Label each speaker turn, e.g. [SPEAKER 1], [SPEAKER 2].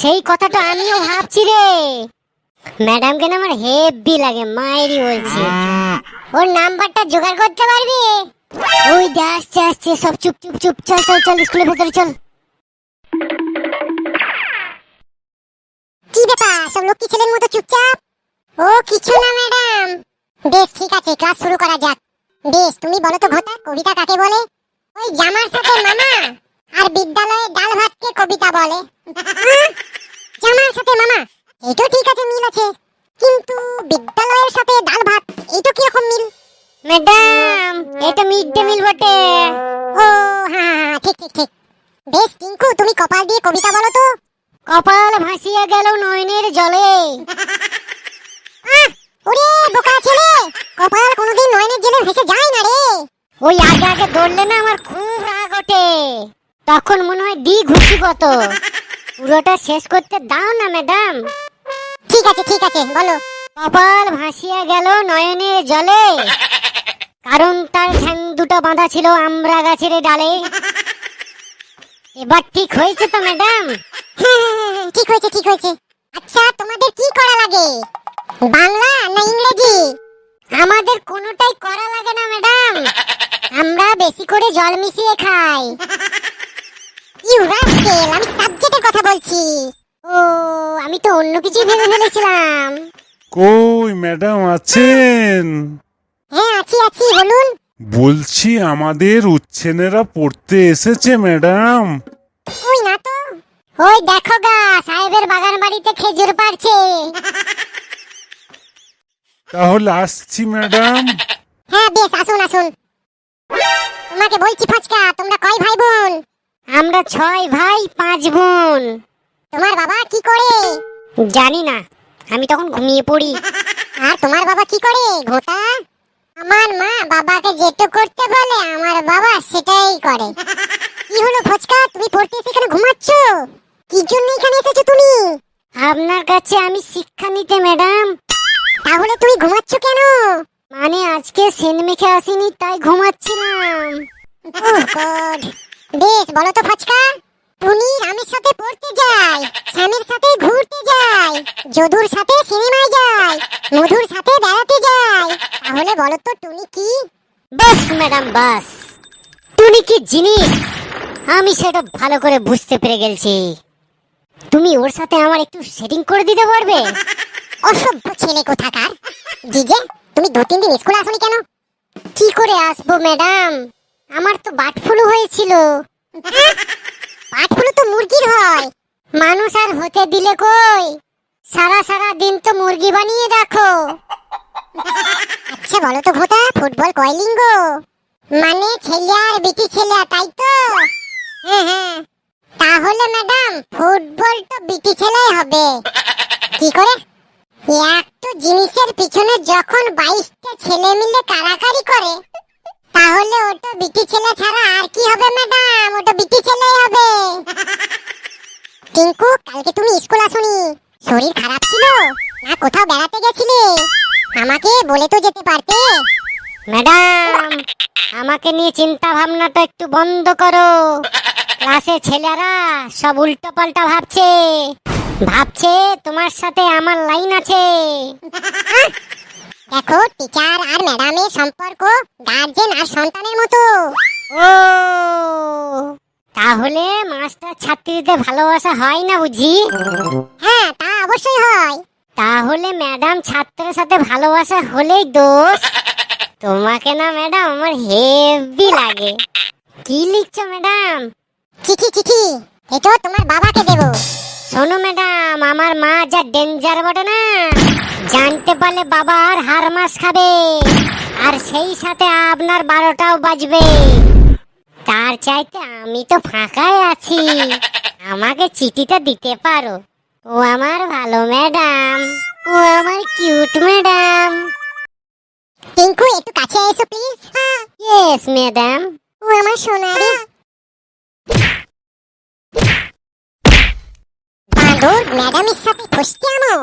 [SPEAKER 1] সেই কথাটা আমিও ভাবছি রে। ম্যাডামকে না আমার হেভি লাগে মায়েরই বলছি। ওর নাম্বারটা জোগাড় করতে পারবি? ওই দে আসছে আসছে সব চুপ চুপ চুপ চল চল চল স্কুলের ভেতরে চল। কি ব্যাপার সব লক্ষ্মী ছেলের মতো চুপচাপ? ও কিছু না ম্যাডাম। বেশ ঠিক আছে ক্লাস শুরু করা যাক। বেশ তুমি বলো তো ঘটা কবিতা কাকে বলে? ওই জামার সাথে মামা আর বিদ্যালয়ে ডাল ভাতকে কবিতা বলে। জামার সাথে মামা এই তো ঠিক আছে মিল আছে। কিন্তু বিদ্যালয়ের সাথে ডাল ভাত এই তো কীরকম মিল? ম্যাডাম এটা মিড ডে মিল বটে। ও হ্যাঁ ঠিক ঠিক ঠিক। বেশ, টিঙ্কু, তুমি কপাল দিয়ে কবিতা বলো তো। কপাল ভাসিয়ে গেল নয়নের জলে। ওরে, বোকা ছেলে! কপাল কোনোদিন নয়নের জলে ভেসে যায় না রে। ওই আগে আগে দৌড়লে না আমার খুব রাগ ওঠে। তখন মনে হয় দি ঘুষি কত পুরোটা শেষ করতে দাও না ম্যাডাম ঠিক আছে ঠিক আছে বলো। কপাল ভাসিয়া গেল নয়নের জলে। কারণ তার ঠ্যাং দুটো বাঁধা ছিল আমরা গাছের ডালে। এবার ঠিক হয়েছে তো ম্যাডাম ঠিক হয়েছে ঠিক হয়েছে। আচ্ছা তোমাদের কি করা লাগে? বাংলা না ইংরেজি? আমাদের কোনোটাই করা লাগে না ম্যাডাম আমরা বেশি করে জল মিশিয়ে খাই। ইউ রাস্কেল আমি সাবজেক্টের কথা তো অন্য কিছু ভেবে ফেলেছিলাম।
[SPEAKER 2] কই ম্যাডাম আছেন?
[SPEAKER 1] হ্যাঁ আছি আছি বলুন।
[SPEAKER 2] বলছি আমাদের উচ্ছেনেরা পড়তে এসেছে ম্যাডাম।
[SPEAKER 1] ওই না তো। ওই দেখো গা সাহেবের বাগান বাড়িতে খেজুর পাড়ছে।
[SPEAKER 2] তাহলে আসছি ম্যাডাম।
[SPEAKER 1] হ্যাঁ বেশ আসুন আসুন। তোমাকে বলছি ফাচকা তোমরা কয় ভাই বোন? আমরা ছয় ভাই পাঁচ বোন। তোমার বাবা কি করে? জানি না, আমি তখন ঘুমিয়ে পড়ি। আর তোমার বাবা কি করে, ঘোটা? আমার মা বাবাকে যেটু করতে বলে, আমার বাবা সেটাই করে। কি হলো ফচকা, তুমি পড়তে এসে এখানে ঘুমাচ্ছ? কি জন্য এখানে এসেছ তুমি? আপনার কাছে আমি শিক্ষা নিতে, ম্যাডাম। তাহলে তুমি ঘুমাচ্ছ কেন? মানে আজকে সেন মেখে আসিনি, তাই ঘুমাচ্ছিলাম। Oh God. বেশ, বলো তো ফাচকা। টুনি রামের সাথে পড়তে যায় শ্যামের সাথে ঘুরতে যায়। যদুর সাথে সিনেমায় যায় মধুর সাথে বেড়াতে যায়। তাহলে বলো তো টুনি কি? বাস ম্যাডাম বাস। টুনি কি জিনিস? আমি সেটা ভালো করে বুঝতে পেরে গেছি তুমি ওর সাথে আমার একটু সেটিং করে দিতে পারবে? অসভ্য ছেলে কোথাকার। জিজে তুমি দু তিন দিন স্কুলে আসনি কেন? কি করে আসব ম্যাডাম? আমার তো বাট ফ্লু হয়েছিল। বাট ফ্লু তো মুরগির হয়। মানুষ আর হতে দিলে কই? সারা সারা দিন তো মুরগি বানিয়ে রাখো আচ্ছা বলো তো ভোতা ফুটবল কয় লিঙ্গ? মানে ছেলে আর বেটি ছেলে, তাই তো? হ্যাঁ হ্যাঁ। তাহলে ম্যাডাম, ফুটবল তো বিটি ছেলেই হবে। কি করে? একটা জিনিসের পিছনে যখন বাইশটা ছেলে মিলে কারাকারি করে, তাহলে ওটা বিটি ছেলে ছাড়া আর কি হবে ম্যাডাম ওটা বিটি ছেলেই হবে টিঙ্কু কালকে তুমি স্কুল আসনি শরীর ছিল না কোথাও বেড়াতে গেছিলে? আমাকে বলে তো যেতে পারতে। ম্যাডাম আমাকে নিয়ে চিন্তা ভাবনাটা একটু বন্ধ করো। ক্লাসে ছেলেরা সব উল্টো পাল্টা ভাবছে। ভাবছে তোমার সাথে আমার লাইন আছে। দেখো টিচার আর ম্যাডামের সম্পর্ক গার্জেন আর সন্তানের মতো। ও! তাহলে মাস্টার ছাত্রীদের ভালোবাসা হয় না বুঝি? অবশ্যই হয়। তাহলে ম্যাডাম ছাত্রের সাথে ভালোবাসা হলেই দোষ। তোমাকে না ম্যাডাম আমার হেভি লাগে। কি লিখছো ম্যাডাম? চিঠি চিঠি। এটা তোমার বাবাকে দেবো। শোনো ম্যাডাম, আমার মা যা ডেঞ্জার বটে না, জানতে পারলে বাবা আর হার মাস খাবে। আর সেই সাথে আপনার বারোটাও বাজবে। তার চাইতে আমি তো ফাঁকাই আছি। আমাকে চিঠিটা দিতে পারো। ও আমার ভালো ম্যাডাম। ও আমার কিউট ম্যাডাম। টিঙ্কু, একটু কাছে এসো, প্লিজ। Yes, madam. ও আমার সোনারি বাঁদর, ম্যাডামের সাথে খুশি আমো